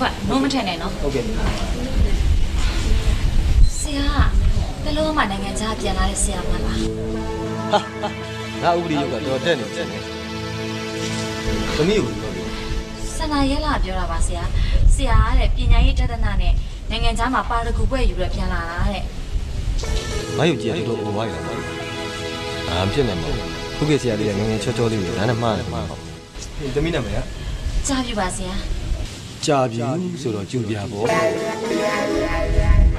ခွက်နိုးမထင်နဲ့နော်ဟုတ်ကဲ့ဆရာကတလုံးမှနိုင်ငံခြားပြန်လာတဲ့ဆရာမလားငါဥပဒေရုပ်ကတော့တက်နေတယ်သမီးကိုပြောလို့စန္ဒရဲလာပြောတာပါဆရာဆရာကတဲ့ပညာရေးတဒနာနဲ့နိုင်ငံခြားမှာပါရဂူပွဲယူရပြန်လာတာတဲ့ငါရုပ်ကြီးကတော့ဘဝရတာပါအာမဖြစ်နိုင်ပါဘူးခုကဆရာလေးကငငယ်ချောချောလေးကိုဒါနဲ့မှားတယ်မှားပါသမီးနာမည်က ကြားပြပါဆရာကြာပြီဆိုတော့ကျူပြပေါ့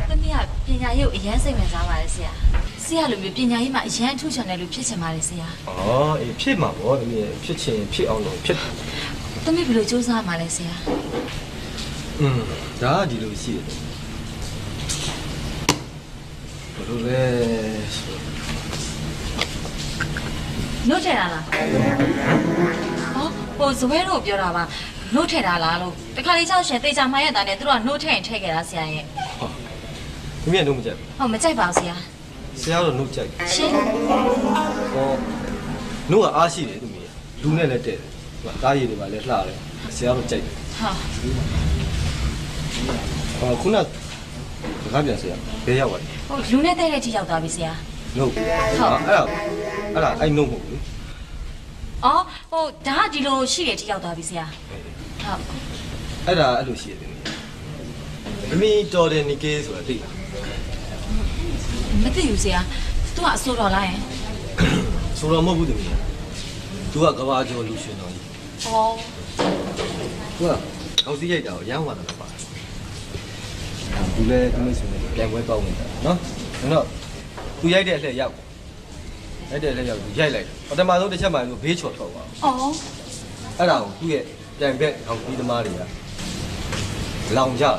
သမီးကပညာရေးကိုအရန်စိတ်ဝင်စားပါတယ်ဆရာဆရာလိုမျိုးပညာရေးမှာအရန်ထူးချွန်တယ်လို့ဖြစ်ချင်ပါတယ်ဆရာအော်အေးဖြစ်မှာပေါ့သမီးဖြစ်ချင်ဖြစ်အောင်လို့ဖြစ်သမီးဘယ်လိုစူးစမ်းမှာလဲဆရာอืมဒါကဒီလိုရှိတယ်ဘယ်လိုလဲဆိုနှုတ်ထည့်တာလား ဟောဟိုဇဝဲတို့ပြောတာပါနှုတ်ထည့်တာလားလို့တခါလေးချောက်ရှင်တေချာမှန်ရတာနဲ့သူတို့ကနှုတ်ထည့်ရင်ထည့်ခဲ့တာဆရာရဲ့သမီးကတော့မကြိုက်ဟုတ်မကြိုက်ပါဘူးဆရာဆရာတော့နှုတ်ကြိုက်ရှင်ဟောနှုတ်ကအားရှိတယ်သမီးလူနဲ့လည်းတဲ့တယ်တားရည်တွေပါလည်းလှတယ်ဆရာတော့ကြိုက်တယ်ဟာဟောခုနတကားပြန်ဆရာဘယ်ရောက်သွားလဲဟိုလူနဲ့တဲ့တဲ့ထိရောက်သွားပြီဆရာနှုတ်ဟုတ်အဲ့ဒါအဲ့ဒါအဲ့နှုတ်မဟုတ်ဘူး အော်ဟိုဒါကဒီလိုရှိတယ်ထိရောက်သွားပြီဆရာဟုတ်အဲ့ဒါအဲ့လိုရှိတယ်သမီးတော်တယ်နီကေဆိုတာသိလားမသိဘူးဆရာသူကအဆိုးတော်လားယင်ဆိုတော့မဟုတ်ဘူးသမီးသူကကဘာကျော်လူရှင်တော်ကြီးဟောသူကကောက်စီရိုက်တာကိုရမ်းသွားတယ်ပါသူလည်းသမီးဆိုရင်ပြန်ပွဲကောက်နေတာနော်တော့သူရိုက်တဲ့အလှည့်ရောက် ရိုက်တဲ့အလှည့်ရောက်သူရိုက်လိုက်ပထမဆုံးတစ်ချက်မှသူဘေးချော်ထွက်သွားအော်အဲ့ဒါကိုသူ့ရဲ့ပြန်ဘက်အောင်ပြီးသမားတွေကလောင်ကြတာ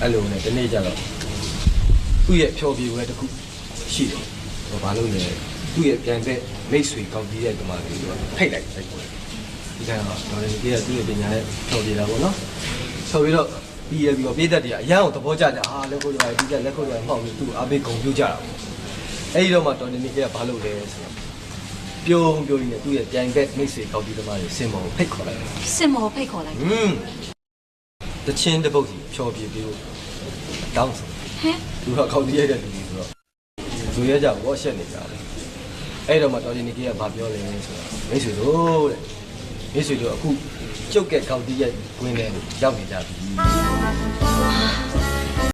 အဲ့လိုနဲ့ဒီနေ့ကျတော့သူ့ရဲ့ဖြော်ပြပွဲတစ်ခုရှိတယ်ဟိုဘာလို့လဲသူ့ရဲ့ပြန်ဘက်မိတ်ဆွေကောင်းပြီးတဲ့သမားတွေကဖိတ်လိုက်လိုက်ပေါ်ဒီကတော့တော်တယ်ဒီကသူ့ရဲ့ပညာနဲ့ဖြော်ပြတာပေါ့နော်ဖြော်ပြီးတော့ပြီးရပြီးတော့ပြည်သက်တွေကအရန်ကိုသဘောကျကြဟာလက်ခုပ်ရတယ်ဒီကလက်ခုပ်ရမှောက်ပြီးသူ့အဘေးဂုံပြကြတာပေါ့ အဲ့ဒီတော့မှတော်တယ်ဒီကဘာလို့လဲဆိုတော့ပြုံးပြုံးလေးနဲ့သူ့ရဲ့ပြိုင်ဘက်မိတ်ဆွေကောက်ပြီးသမားတွေစင်မော်ကိုဖိတ်ခေါ်လိုက်တယ်စင်မောဖိတ်ခေါ်လိုက်။ဟွန်းတချင်းတစ်ပုတ်စီဖြောပြပြီးတော့တောင်းဆိုဟမ်သူကကောက်ပြီးရတဲ့လူကြီးဆိုတော့သူရကြဘောရှက်နေကြတယ်။အဲ့တော့မှတော်ရင်နေကြီးကဘာပြောလဲဆိုတော့မိတ်ဆွေတို့တဲ့မိတ်ဆွေတို့အခုကျုပ်ကကောက်ပြီးရဲ့ဝင်တယ်ရောက်နေကြပြီ